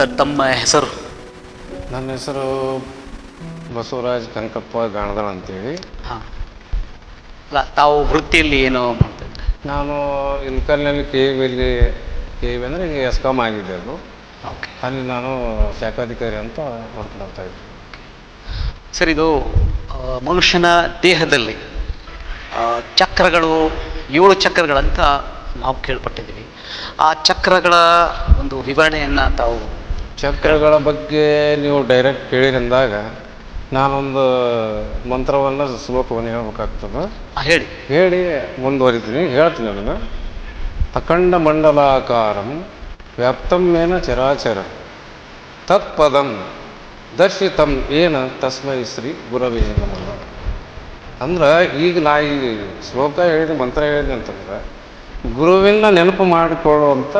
Sir ತಮ್ಮ ಹೆಸರು? ನನ್ನ ಹೆಸರು ಬಸವರಾಜ್ ಕನಕಪ್ಪ ಗಾಣದಳ ಅಂತೇಳಿ. ಹಾಂ. ಅಲ್ಲ ತಾವು ವೃತ್ತಿಯಲ್ಲಿ ಏನು ಮಾಡ್ತಾ ಇದ್ರಿ? ನಾನು ಇಲ್ಕಲ್ನಲ್ಲಿ ಕೆ ವಿಲಿ ಕೆ ವಿ ಅಂದರೆ ಈಗ ಎಸ್ಕಾಮ್ ಆಗಿದೆ ಅದು. ಓಕೆ. ಅಲ್ಲಿ ನಾನು ಶಾಖಾಧಿಕಾರಿ ಅಂತ ವರ್ಕ್ ಮಾಡ್ತಾ ಇದ್ದೆ. ಸರ್ ಇದು ಆ, ಮನುಷ್ಯನ ದೇಹದಲ್ಲಿ ಆ, ಚಕ್ರಗಳು ಏಳು ಚಕ್ರಗಳಂತ ನಾವು ಕೇಳ್ಪಟ್ಟಿದ್ದೀವಿ. ಆ ಚಕ್ರಗಳ ಒಂದು ವಿವರಣೆಯನ್ನು ತಾವು ಚಕ್ರಗಳ ಬಗ್ಗೆ ನೀವು ಡೈರೆಕ್ಟ್ ಕೇಳಿರಂದಾಗ ನಾನೊಂದು ಮಂತ್ರವನ್ನು ಶ್ಲೋಕವನ್ನು ಹೇಳ್ಬೇಕಾಗ್ತದೆ. ಹೇಳಿ. ಹೇಳಿ ಮುಂದುವರಿತೀನಿ ಹೇಳ್ತೀನಿ ಅದನ್ನು. ಅಖಂಡ ಮಂಡಲಾಕಾರಂ ವ್ಯಾಪ್ತಮ್ಯೇನ ಚರಾಚರ ತತ್ಪದಂ ದರ್ಶಿತಂ ಏನ ತಸ್ಮೈ ಶ್ರೀ ಗುರವೇ ನಮಃ. ಅಂದ್ರೆ ಈಗ ನಾ ಈ ಶ್ಲೋಕ ಹೇಳಿದೆ ಮಂತ್ರ ಹೇಳಿದೆ ಅಂತಂದ್ರೆ ಗುರುವಿನ ನೆನಪು ಮಾಡಿಕೊಳ್ಳುವಂಥ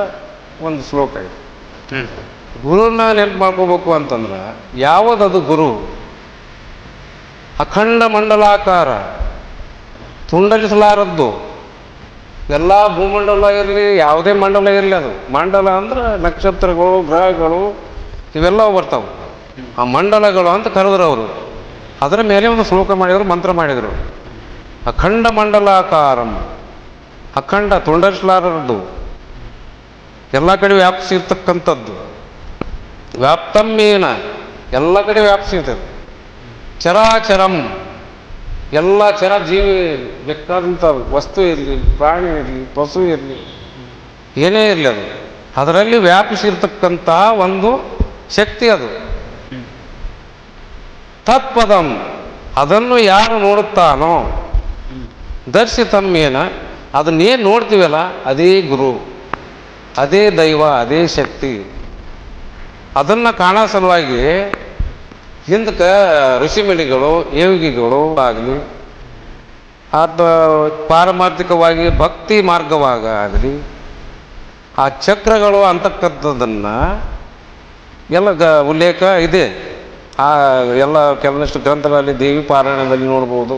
ಒಂದು ಶ್ಲೋಕ ಇದು. ಗುರುನ ನೆನಪು ಮಾಡ್ಕೋಬೇಕು ಅಂತಂದ್ರೆ ಯಾವುದದು ಗುರು? ಅಖಂಡ ಮಂಡಲಾಕಾರ, ತುಂಡರಿಸಲಾರದ್ದು. ಎಲ್ಲ ಭೂಮಂಡಲ ಇರಲಿ, ಯಾವುದೇ ಮಂಡಲ ಇರಲಿ ಅದು. ಮಂಡಲ ಅಂದ್ರೆ ನಕ್ಷತ್ರಗಳು, ಗ್ರಹಗಳು ಇವೆಲ್ಲ ಬರ್ತಾವೆ. ಆ ಮಂಡಲಗಳು ಅಂತ ಕರೆದ್ರು ಅವರು. ಅದರ ಮೇಲೆ ಒಂದು ಶ್ಲೋಕ ಮಾಡಿದರು, ಮಂತ್ರ ಮಾಡಿದರು. ಅಖಂಡ ಮಂಡಲಾಕಾರಂ. ಅಖಂಡ ತುಂಡರಿಸಲಾರದ್ದು. ಎಲ್ಲ ಕಡೆ ವ್ಯಾಪಿಸಿರ್ತಕ್ಕಂಥದ್ದು. ವ್ಯಾಪ್ತಮ್ಮೇನ ಎಲ್ಲ ಕಡೆ ವ್ಯಾಪಿಸಿರ್ತದೆ ಚರಾಚರಂ. ಎಲ್ಲ ಚರ ಜೀವಿ ಬೇಕಾದಂಥ ವಸ್ತು ಇರಲಿ, ಪ್ರಾಣಿ ಇರಲಿ, ಪಶು ಇರಲಿ, ಏನೇ ಇರಲಿ ಅದು. ಅದರಲ್ಲಿ ವ್ಯಾಪಿಸಿರ್ತಕ್ಕಂಥ ಒಂದು ಶಕ್ತಿ ಅದು. ತತ್ಪದಂ. ಅದನ್ನು ಯಾರು ನೋಡುತ್ತಾನೋ? ದರ್ಶಿತಮ್ಮೇನ ಅದನ್ನೇನು ನೋಡ್ತೀವಲ್ಲ? ಅದೇ ಗುರು. ಅದೇ ದೈವ, ಅದೇ ಶಕ್ತಿ. ಅದನ್ನು ಕಾಣೋ ಸಲುವಾಗಿ ಹಿಂದಕ್ಕೆ ಋಷಿಮುನಿಗಳು ಯೋಗಿಗಳು ಆಗಲಿ ಅಥವಾ ಪಾರಮಾರ್ಥಿಕವಾಗಿ ಭಕ್ತಿ ಮಾರ್ಗವಾಗ ಆಗಲಿ ಆ ಚಕ್ರಗಳು ಅಂತಕ್ಕಂಥದ್ದನ್ನು ಎಲ್ಲ ಗ ಉಲ್ಲೇಖ ಇದೆ. ಆ ಎಲ್ಲ ಕೆಲವಷ್ಟು ಗ್ರಂಥಗಳಲ್ಲಿ, ದೇವಿ ಪಾರಾಯಣದಲ್ಲಿ ನೋಡ್ಬೋದು.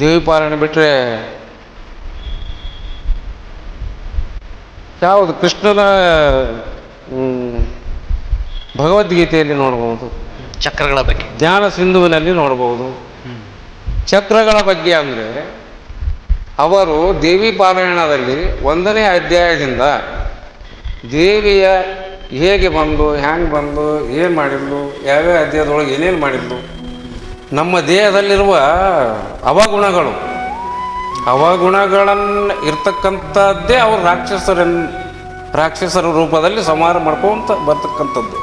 ದೇವಿ ಪಾರಾಯಣ ಬಿಟ್ಟರೆ ಯಾವುದು? ಕೃಷ್ಣನ ಭಗವದ್ಗೀತೆಯಲ್ಲಿ ನೋಡ್ಬೋದು. ಚಕ್ರಗಳ ಬಗ್ಗೆ. ಜ್ಞಾನ ಸಿಂಧುವಿನಲ್ಲಿ ನೋಡ್ಬೋದು. ಚಕ್ರಗಳ ಬಗ್ಗೆ ಅಂದರೆ ಅವರು ದೇವಿ ಪಾರಾಯಣದಲ್ಲಿ ಒಂದನೇ ಅಧ್ಯಾಯದಿಂದ ದೇವಿಯ ಹೇಗೆ ಬಂದು ಹ್ಯಾಂಗೆ ಬಂದು ಏನು ಮಾಡಿದ್ಲು ಯಾವ್ಯಾವ ಅಧ್ಯಾಯದೊಳಗೆ ಏನೇನು ಮಾಡಿದ್ಲು ನಮ್ಮ ದೇಹದಲ್ಲಿರುವ ಅವಗುಣಗಳು ಅವಗುಣಗಳನ್ನು ಇರ್ತಕ್ಕಂಥದ್ದೇ ಅವರು ರಾಕ್ಷಸರನ್ನು ರಾಕ್ಷಸರ ರೂಪದಲ್ಲಿ ಸಂಹಾರ ಮಾಡ್ಕೊಂತ ಬರ್ತಕ್ಕಂಥದ್ದು.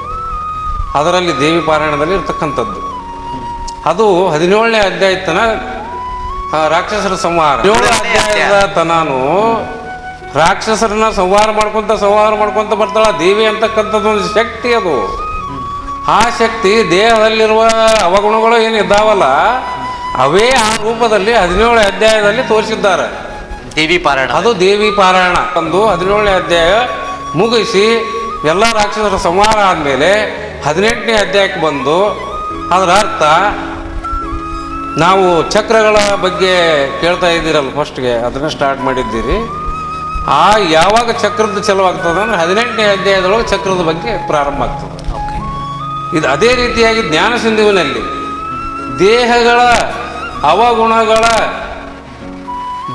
ಅದರಲ್ಲಿ ದೇವಿ ಪಾರಾಯಣದಲ್ಲಿ ಇರ್ತಕ್ಕಂಥದ್ದು. ಅದು ಹದಿನೇಳನೇ ಅಧ್ಯಾಯ ತನ ರಾಕ್ಷಸರ ಸಂಹಾರ. ಹದಿನೇಳನೇ ಅಧ್ಯಾಯದ ತನಾನು ರಾಕ್ಷಸರನ್ನ ಸಂಹಾರ ಮಾಡ್ಕೊಂತ ಸಂಹಾರ ಮಾಡ್ಕೊಂತ ಬರ್ತಾಳ. ದೇವಿ ಅಂತಕ್ಕಂಥದ್ದು ಒಂದು ಶಕ್ತಿ ಅದು. ಆ ಶಕ್ತಿ ದೇಹದಲ್ಲಿರುವ ಅವಗುಣಗಳು ಏನು ಇದ್ದಾವಲ್ಲ ಅವೇ ಆ ರೂಪದಲ್ಲಿ ಹದಿನೇಳು ಅಧ್ಯಾಯದಲ್ಲಿ ತೋರಿಸಿದ್ದಾರೆ. ದೇವಿ ಪಾರಾಯಣ. ಅದು ದೇವಿ ಪಾರಾಯಣ. ಒಂದು ಹದಿನೇಳನೇ ಅಧ್ಯಾಯ ಮುಗಿಸಿ ಎಲ್ಲ ರಾಕ್ಷಸರ ಸಂಹಾರ ಆದಮೇಲೆ ಹದಿನೆಂಟನೇ ಅಧ್ಯಾಯಕ್ಕೆ ಬಂದು ಅದರ ಅರ್ಥ ನಾವು ಚಕ್ರಗಳ ಬಗ್ಗೆ ಕೇಳ್ತಾ ಇದ್ದೀರಲ್ಲ ಫಸ್ಟ್ಗೆ ಅದನ್ನು ಸ್ಟಾರ್ಟ್ ಮಾಡಿದ್ದೀರಿ. ಆ ಯಾವಾಗ ಚಕ್ರದ ಚಲವಾಗ್ತದೆ ಅಂದ್ರೆ ಹದಿನೆಂಟನೇ ಅಧ್ಯಾಯದೊಳಗೆ ಚಕ್ರದ ಬಗ್ಗೆ ಪ್ರಾರಂಭ ಆಗ್ತದೆ. ಇದು ಅದೇ ರೀತಿಯಾಗಿ ಜ್ಞಾನ ಸಿಂಧುವಿನಲ್ಲಿ ದೇಹಗಳ ಅವಗುಣಗಳ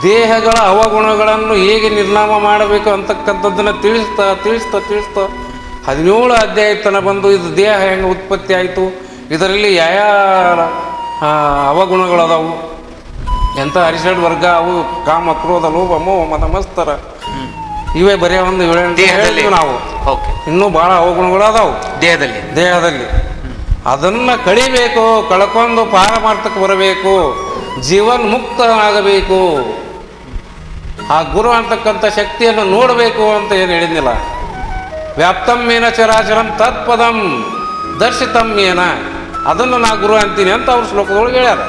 ದೇಹಗಳ ಅವಗುಣಗಳನ್ನು ಹೇಗೆ ನಿರ್ನಾಮ ಮಾಡಬೇಕು ಅಂತಕ್ಕಂಥದ್ದನ್ನು ತಿಳಿಸ್ತಾ ತಿಳಿಸ್ತಾ ತಿಳಿಸ್ತಾ ಹದಿನೇಳು ಅಧ್ಯಾಯ ತನಕ ಬಂದು ಇದು ದೇಹ ಹೆಂಗೆ ಉತ್ಪತ್ತಿ ಆಯಿತು ಇದರಲ್ಲಿ ಯಾವ ಅವಗುಣಗಳದಾವು ಎಂಥ ಅರಿಷಡ್ ವರ್ಗ ಅವು ಕಾಮ ಕ್ರೋಧ ಲೋಭ ಮೋಹ ಮತ ಮಸ್ತರ ಇವೇ ಬರೀ ಒಂದು ನಾವು. ಓಕೆ. ಇನ್ನೂ ಭಾಳ ಅವಗುಣಗಳು ಅದಾವು ದೇಹದಲ್ಲಿ. ದೇಹದಲ್ಲಿ. ಅದನ್ನು ಕಳಿಬೇಕು, ಕಳ್ಕೊಂಡು ಪಾರಮಾರ್ಥಕ್ಕೆ ಬರಬೇಕು, ಜೀವನ್ ಮುಕ್ತನಾಗಬೇಕು. ಆ ಗುರು ಅಂತಕ್ಕಂಥ ಶಕ್ತಿಯನ್ನು ನೋಡಬೇಕು ಅಂತ ಏನು ಹೇಳಿದ್ನಿಲ್ಲ? ವ್ಯಾಪ್ತಮ್ಮೇನ ಚರಾಚರಂ ತತ್ಪದಂ ದರ್ಶಿತಮ್ಮೇನ ಅದನ್ನು ನಾ ಗುರು ಅಂತೀನಿ ಅಂತ ಅವ್ರ ಶ್ಲೋಕದೊಳಗೆ ಹೇಳ್ಯಾರ.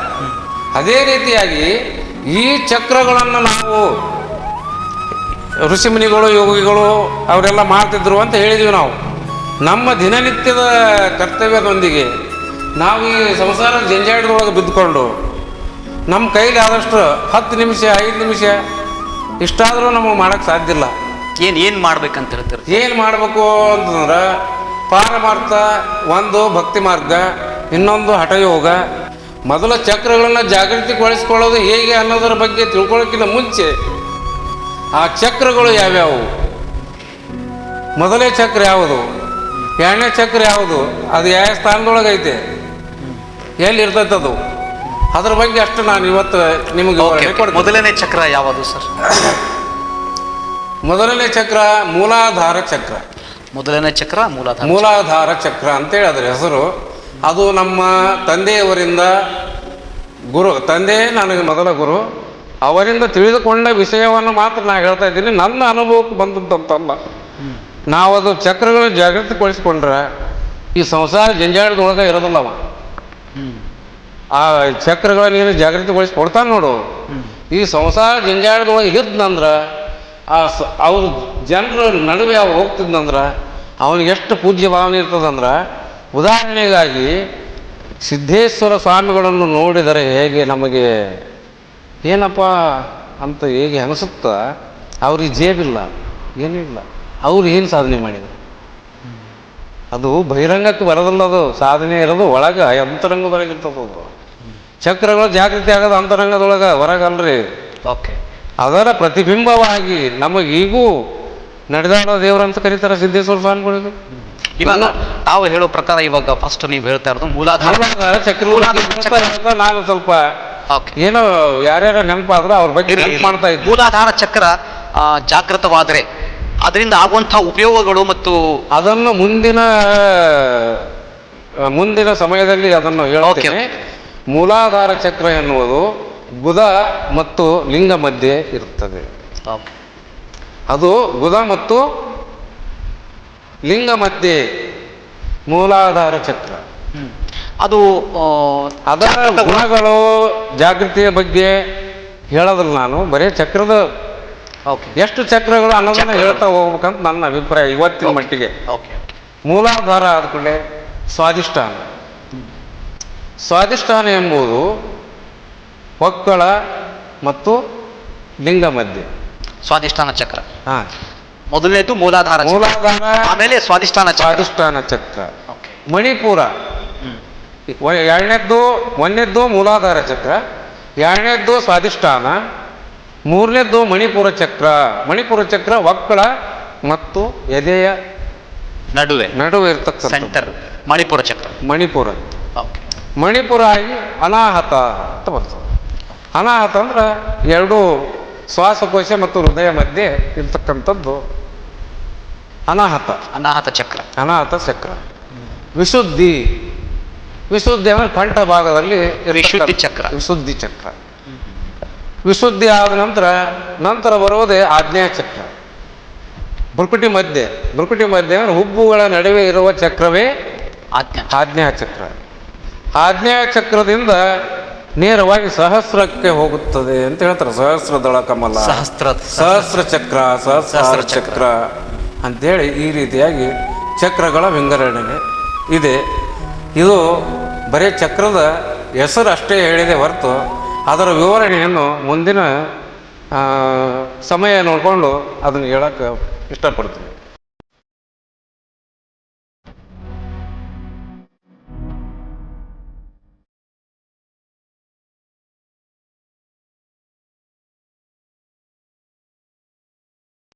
ಅದೇ ರೀತಿಯಾಗಿ ಈ ಚಕ್ರಗಳನ್ನು ನಾವು ಋಷಿಮುನಿಗಳು ಯೋಗಿಗಳು ಅವರೆಲ್ಲ ಮಾಡ್ತಿದ್ರು ಅಂತ ಹೇಳಿದ್ವಿ ನಾವು. ನಮ್ಮ ದಿನನಿತ್ಯದ ಕರ್ತವ್ಯದೊಂದಿಗೆ ನಾವು ಈ ಸಂಸಾರ ಜಂಜಾಟದೊಳಗೆ ಬಿದ್ದುಕೊಂಡು ನಮ್ಮ ಕೈಲಿ ಆದಷ್ಟು ಹತ್ತು ನಿಮಿಷ ಐದು ನಿಮಿಷ ಇಷ್ಟಾದರೂ ನಮಗೆ ಮಾಡೋಕ್ಕೆ ಸಾಧ್ಯ ಇಲ್ಲ. ಏನು ಏನು ಮಾಡ್ಬೇಕಂತ ಹೇಳ್ತಾರೆ? ಏನು ಮಾಡಬೇಕು ಅಂತಂದ್ರೆ ಪಾರಮಾರ್ಥ ಒಂದು ಭಕ್ತಿ ಮಾರ್ಗ ಇನ್ನೊಂದು ಹಠಯೋಗ ಮೊದಲ ಚಕ್ರಗಳನ್ನು ಜಾಗೃತಿಗೊಳಿಸ್ಕೊಳ್ಳೋದು ಹೇಗೆ ಅನ್ನೋದರ ಬಗ್ಗೆ ತಿಳ್ಕೊಳ್ಳೋಕ್ಕಿಂತ ಮುಂಚೆ ಆ ಚಕ್ರಗಳು ಯಾವ್ಯಾವು? ಮೊದಲೇ ಚಕ್ರ ಯಾವುದು? ಎರಡನೇ ಚಕ್ರ ಯಾವುದು? ಅದು ಯಾವ ಸ್ಥಾನದೊಳಗೆ ಐತೆ ಎಲ್ಲಿ ಇರ್ತೈತೆ ಅದು? ಅದ್ರ ಬಗ್ಗೆ ಅಷ್ಟು ನಾನು ಇವತ್ತು ನಿಮಗೆ ಮೊದಲನೇ ಚಕ್ರ ಯಾವುದು ಸರ್? ಮೊದಲನೇ ಚಕ್ರ ಮೂಲಾಧಾರ ಚಕ್ರ. ಮೊದಲನೇ ಚಕ್ರ ಮೂಲಾಧಾರ ಮೂಲಾಧಾರ ಚಕ್ರ ಅಂತೇಳಿ ಅದರ ಹೆಸರು. ಅದು ನಮ್ಮ ತಂದೆಯವರಿಂದ ಗುರು ತಂದೆ ನನಗೆ ಮೊದಲ ಗುರು. ಅವರಿಂದ ತಿಳಿದುಕೊಂಡ ವಿಷಯವನ್ನು ಮಾತ್ರ ನಾನು ಹೇಳ್ತಾ ಇದ್ದೀನಿ. ನನ್ನ ಅನುಭವಕ್ಕೆ ಬಂದದ್ದಂತಲ್ಲ. ನಾವು ಅದು ಚಕ್ರಗಳನ್ನು ಜಾಗೃತಿಗೊಳಿಸ್ಕೊಂಡ್ರೆ ಈ ಸಂಸಾರ ಜಂಜಾಡದೊಳಗೆ ಇರೋದಲ್ಲವ. ಹ್ಮ್. ಆ ಚಕ್ರಗಳನ್ನ ನೀನು ಜಾಗೃತಿಗೊಳಿಸ್ಕೊಡ್ತಾನೆ ನೋಡು. ಈ ಸಂಸಾರ ಜಂಜಾಡದೊಳಗೆ ಇದ್ನಂದ್ರೆ ಆ ಸ ಅವ್ರ ಜನರ ನಡುವೆ ಅವ್ರು ಹೋಗ್ತಿದ್ನಂದ್ರೆ ಅವನಿಗೆ ಎಷ್ಟು ಪೂಜ್ಯ ಭಾವನೆ ಇರ್ತದಂದ್ರೆ ಉದಾಹರಣೆಗಾಗಿ ಸಿದ್ದೇಶ್ವರ ಸ್ವಾಮಿಗಳನ್ನು ನೋಡಿದರೆ ಹೇಗೆ ನಮಗೆ ಏನಪ್ಪ ಅಂತ ಹೇಗೆ ಅನಿಸುತ್ತ ಅವ್ರಿಗೆ ಜೇಬಿಲ್ಲ ಏನಿಲ್ಲ ಅವ್ರು ಏನು ಸಾಧನೆ ಮಾಡಿದರು? ಅದು ಬಹಿರಂಗಕ್ಕೆ ಬರೋದಲ್ಲ ಅದು. ಸಾಧನೆ ಇರೋದು ಒಳಗೆ ಅಂತರಂಗದೊಳಗೆ ಇರ್ತದೆ ಅದು. ಚಕ್ರಗಳು ಜಾಗೃತಿ ಆಗೋದು ಅಂತರಂಗದೊಳಗೆ ಹೊರಗಲ್ರಿ. ಓಕೆ ಅದರ ಪ್ರತಿಬಿಂಬವಾಗಿ ನಮಗೀಗೂ ನಡೆದಾಡೋ ಅಂತ ಕರೀತಾರೆ ಸಿದ್ದೇಶ್ವರ ಸ್ವಾಮಿಗಳಿಗೆ ಇವಾಗ ತಾವು ಹೇಳೋ ಪ್ರಕಾರ ಇವಾಗ ಫಸ್ಟ್ ನೀವು ಹೇಳ್ತಾ ಇರೋದು ಮೂಲಾಧಾರ. ಚಕ್ರ. ನಾನು ಸ್ವಲ್ಪ ಓಕೆ ಏನೋ ಯಾರ್ಯಾರ ನೆನಪಾದ್ರೆ ಅವ್ರ ಬಗ್ಗೆ ಮಾಡ್ತಾ ಇದ್ದೆ. ಮೂಲಾಧಾರ ಚಕ್ರ ಜಾಗೃತವಾದರೆ ಅದರಿಂದ ಆಗುವಂತಹ ಉಪಯೋಗಗಳು ಮತ್ತು ಅದನ್ನು ಮುಂದಿನ ಮುಂದಿನ ಸಮಯದಲ್ಲಿ ಅದನ್ನು ಹೇಳೋಕೆ ಮೂಲಾಧಾರ ಚಕ್ರ ಎನ್ನುವುದು ಬುಧ ಮತ್ತು ಲಿಂಗ ಮಧ್ಯೆ ಇರುತ್ತದೆ. ಅದು ಬುಧ ಮತ್ತು ಲಿಂಗ ಮಧ್ಯೆ ಮೂಲಾಧಾರ ಚಕ್ರ. ಅದು ಅದರ ಗುಣಗಳು ಜಾಗೃತಿಯ ಬಗ್ಗೆ ಹೇಳೋದಿಲ್ಲ ನಾನು. ಬರೀ ಚಕ್ರದ ಓಕೆ ಎಷ್ಟು ಚಕ್ರಗಳು ಅನ್ನೋದನ್ನ. ಹೇಳ್ತಾ ಹೋಗ್ಬೇಕಂತ ನನ್ನ ಅಭಿಪ್ರಾಯ ಇವತ್ತಿನ ಮಟ್ಟಿಗೆ. ಓಕೆ ಮೂಲಾಧಾರ ಆದ ಕೂಡಲೇ ಸ್ವಾದಿಷ್ಠಾನ ಸ್ವಾದಿಷ್ಠಾನ ಎಂಬುದು ಒಕ್ಕಳ ಮತ್ತು ಲಿಂಗ ಮಧ್ಯೆ. ಸ್ವಾದಿಷ್ಠಾನ ಚಕ್ರ. ಹಾ. ಮೊದಲನೇದು ಮೂಲಾಧಾರ ಮೂಲಾಧಾರ ಆಮೇಲೆ ಸ್ವಾದಿಷ್ಠಾನ ಚಕ್ರ. ಸ್ವಾದಿಷ್ಠಾನ ಚಕ್ರ. ಮಣಿಪುರ. ಎರಡನೇದ್ದು ಒಂದನೇದ್ದು ಮೂಲಾಧಾರ ಚಕ್ರ. ಎರಡನೇದ್ದು ಸ್ವಾದಿಷ್ಠಾನ ಮೂರನೇದ್ದು ಮಣಿಪುರ ಚಕ್ರ. ಮಣಿಪುರ ಚಕ್ರ ಒಕ್ಕಳ ಮತ್ತು ಎದೆಯ ನಡುವೆ. ನಡುವೆ ಇರ್ತಕ್ಕಂಥ ಸೆಂಟರ್ ಮಣಿಪುರ ಚಕ್ರ. ಮಣಿಪುರ. ಮಣಿಪುರ ಆಗಿ ಅನಾಹತ ಅಂತ ಬರ್ತದೆ. ಅನಾಹತ ಅಂದ್ರೆ ಎರಡು ಶ್ವಾಸಕೋಶ ಮತ್ತು ಹೃದಯ ಮಧ್ಯೆ ಇರ್ತಕ್ಕಂಥದ್ದು ಅನಾಹತ. ಅನಾಹತ ಚಕ್ರ. ಅನಾಹತ ಚಕ್ರ. ವಿಶುದ್ಧಿ. ವಿಶುದ್ಧಿ ಅಂದ್ರೆ ಕಂಠ ಭಾಗದಲ್ಲಿ ವಿಶುದ್ಧಿ ಚಕ್ರ. ವಿಶುದ್ಧಿ ಚಕ್ರ. ವಿಶುದ್ಧಿ ಆದ ನಂತರ ನಂತರ ಬರುವುದೇ ಆಜ್ಞಾ ಚಕ್ರ. ಬುರ್ಕುಟಿ ಮಧ್ಯೆ ಬುರ್ಕುಟಿ ಮಧ್ಯೆ ಅಂದರೆ ಹುಬ್ಬುಗಳ ನಡುವೆ ಇರುವ ಚಕ್ರವೇ ಆಜ್ಞಾ. ಆಜ್ಞೆಯ ಚಕ್ರ. ಆಜ್ಞಾ ಚಕ್ರದಿಂದ ನೇರವಾಗಿ ಸಹಸ್ರಕ್ಕೆ ಹೋಗುತ್ತದೆ ಅಂತ ಹೇಳ್ತಾರೆ. ಸಹಸ್ರದಳ ಕಮಲ ಸಹಸ್ರ ಸಹಸ್ರ ಚಕ್ರ ಸಹಸ್ರ. ಚಕ್ರ. ಅಂತೇಳಿ ಈ ರೀತಿಯಾಗಿ ಚಕ್ರಗಳ ವಿಂಗಡಣೆ ಇದೆ. ಇದು ಬರೀ ಚಕ್ರದ ಹೆಸರು ಅಷ್ಟೇ ಹೇಳಿದೆ ಹೊರತು ಅದರ ವಿವರಣೆಯನ್ನು ಮುಂದಿನ ಸಮಯ ನೋಡಿಕೊಂಡು ಅದನ್ನು ಹೇಳಕ್ಕೆ ಇಷ್ಟಪಡ್ತೀನಿ.